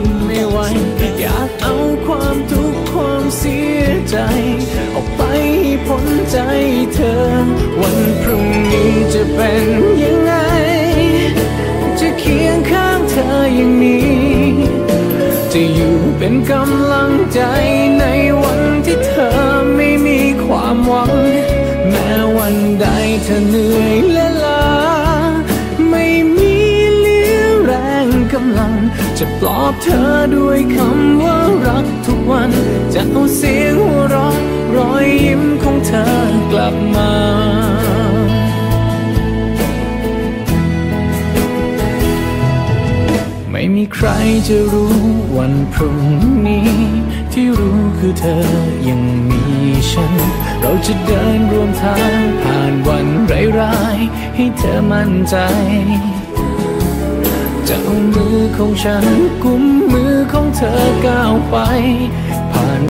นไม่ไหว อยากเอาความทุกข์ความเสียใจ ออกไปพ้นใจเธอ วันพรุ่งนี้จะเป็นยังไง จะเคียงข้างเธออย่างนี้ จะอยู่เป็นกำลังใจในวันที่เธอไม่มีความหวัง แม้วันใดเธอเหนื่อยและลา จะปลอบเธอด้วยคำว่ารักทุกวัน จะเอาเสียงหัวเราะรอยยิ้มของเธอกลับมา ไม่มีใครจะรู้วันพรุ่งนี้ ที่รู้คือเธอยังมีฉัน เราจะเดินร่วมทางผ่านวันร้ายๆให้เธอมั่นใจ จะเอามือของฉันกุมมือของเธอก้าวไป ผ่าน